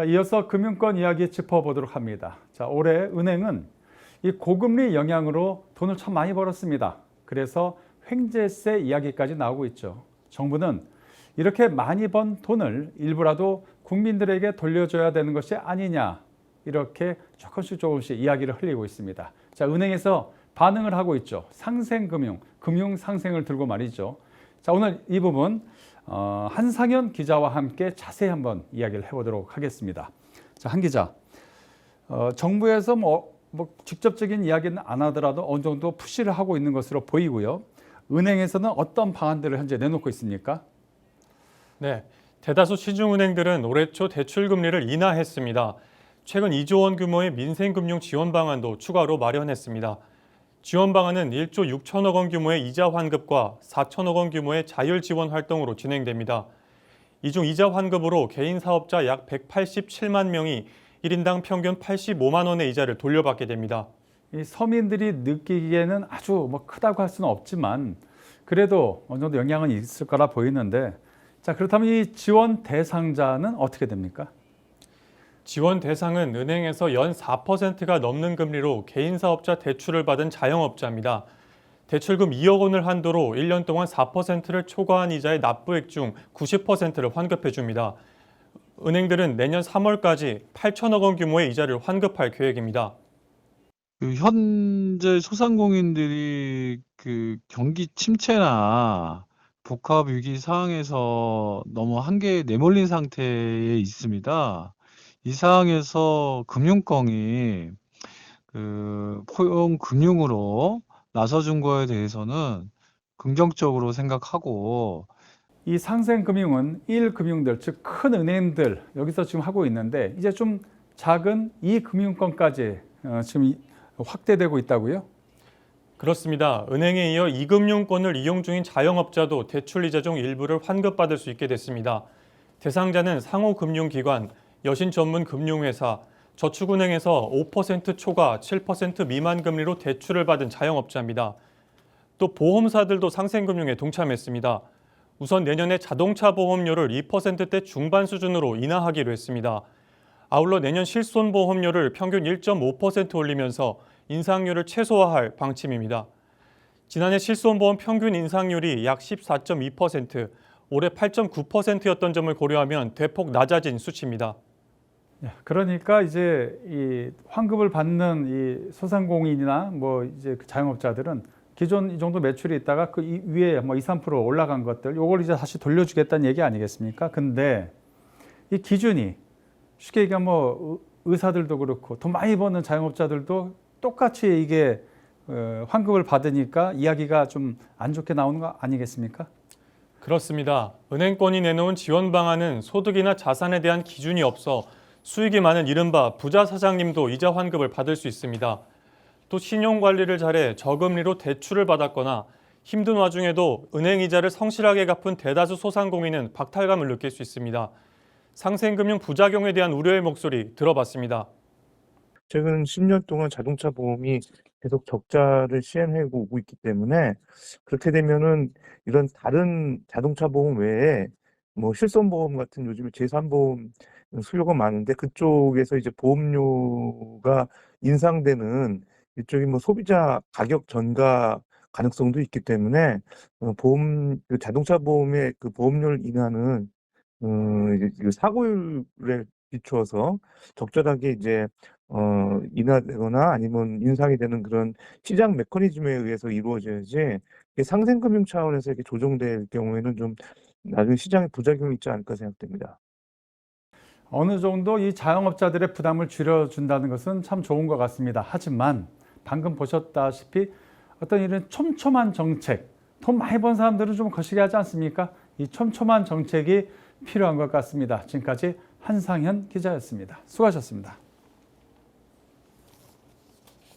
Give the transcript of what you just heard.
자, 이어서 금융권 이야기 짚어보도록 합니다. 자, 올해 은행은 이 고금리 영향으로 돈을 참 많이 벌었습니다. 그래서 횡재세 이야기까지 나오고 있죠. 정부는 이렇게 많이 번 돈을 일부라도 국민들에게 돌려줘야 되는 것이 아니냐 이렇게 조금씩 조금씩 이야기를 흘리고 있습니다. 자, 은행에서 반응을 하고 있죠. 상생금융, 금융 상생을 들고 말이죠. 자, 오늘 이 부분 어, 한상현 기자와 함께 자세히 한번 이야기를 해보도록 하겠습니다. 자, 한 기자, 어, 정부에서 뭐, 뭐 직접적인 이야기는 안 하더라도 어느 정도 푸시를 하고 있는 것으로 보이고요. 은행에서는 어떤 방안들을 현재 내놓고 있습니까? 네, 대다수 시중은행들은 올해 초 대출 금리를 인하했습니다. 최근 2조 원 규모의 민생금융 지원 방안도 추가로 마련했습니다. 지원 방안은 1조 6천억 원 규모의 이자 환급과 4천억 원 규모의 자율 지원 활동으로 진행됩니다. 이 중 이자 환급으로 개인 사업자 약 187만 명이 1인당 평균 85만 원의 이자를 돌려받게 됩니다. 이 서민들이 느끼기에는 아주 뭐 크다고 할 수는 없지만 그래도 어느 정도 영향은 있을 거라 보이는데 자 그렇다면 이 지원 대상자는 어떻게 됩니까? 지원 대상은 은행에서 연 4%가 넘는 금리로 개인 사업자 대출을 받은 자영업자입니다. 대출금 2억 원을 한도로 1년 동안 4%를 초과한 이자의 납부액 중 90%를 환급해 줍니다. 은행들은 내년 3월까지 8천억 원 규모의 이자를 환급할 계획입니다. 그 현재 소상공인들이 그 경기 침체나 복합 위기 상황에서 너무 한계에 내몰린 상태에 있습니다. 이 상황에서 금융권이 그 포용 금융으로 나서준 거에 대해서는 긍정적으로 생각하고 이 상생금융은 1금융들 즉 큰 은행들 여기서 지금 하고 있는데 이제 좀 작은 2금융권까지 어, 지금 이- 확대되고 있다고요? 그렇습니다. 은행에 이어 이금융권을 이용 중인 자영업자도 대출 이자 중 일부를 환급받을 수 있게 됐습니다. 대상자는 상호금융기관, 여신 전문 금융회사, 저축은행에서 5% 초과 7% 미만 금리로 대출을 받은 자영업자입니다. 또 보험사들도 상생금융에 동참했습니다. 우선 내년에 자동차 보험료를 2%대 중반 수준으로 인하하기로 했습니다. 아울러 내년 실손보험료를 평균 1.5% 올리면서 인상률을 최소화할 방침입니다. 지난해 실손보험 평균 인상률이 약 14.2%, 올해 8.9%였던 점을 고려하면 대폭 낮아진 수치입니다. 예, 그러니까 이제 이 환급을 받는 이 소상공인이나 뭐 이제 그 자영업자들은 기존 이 정도 매출이 있다가 그 이- 위에 뭐 2, 3% 올라간 것들 요걸 이제 다시 돌려주겠다는 얘기 아니겠습니까? 근데 이 기준이 쉽게 얘기하면 뭐 의- 의사들도 그렇고 돈 많이 버는 자영업자들도 똑같이 이게 어, 환급을 받으니까 이야기가 좀 안 좋게 나오는 거 아니겠습니까? 그렇습니다. 은행권이 내놓은 지원 방안은 소득이나 자산에 대한 기준이 없어 수익이 많은 이른바 부자 사장님도 이자 환급을 받을 수 있습니다. 또 신용 관리를 잘해 저금리로 대출을 받았거나 힘든 와중에도 은행 이자를 성실하게 갚은 대다수 소상공인은 박탈감을 느낄 수 있습니다. 상생금융 부작용에 대한 우려의 목소리 들어봤습니다. 최근 10년 동안 자동차 보험이 계속 적자를 시행해 오고 있기 때문에 그렇게 되면은 이런 다른 자동차 보험 외에 뭐 실손보험 같은 요즘에 제3보험 수요가 많은데 그쪽에서 이제 보험료가 인상되는 이쪽이 뭐 소비자 가격 전가 가능성도 있기 때문에 어, 보험 그 자동차 보험의 그 보험료를 인하는 어, 사고율에 비추어서 적절하게 이제 어, 인하되거나 아니면 인상이 되는 그런 시장 메커니즘에 의해서 이루어져야지 상생금융 차원에서 이렇게 조정될 경우에는 좀 나중에 시장에 부작용이 있지 않을까 생각됩니다. 어느 정도 이 자영업자들의 부담을 줄여준다는 것은 참 좋은 것 같습니다. 하지만 방금 보셨다시피 어떤 이런 촘촘한 정책, 돈 많이 번 사람들은 좀 거시기 하지 않습니까? 이 촘촘한 정책이 필요한 것 같습니다. 지금까지 한상현 기자였습니다. 수고하셨습니다.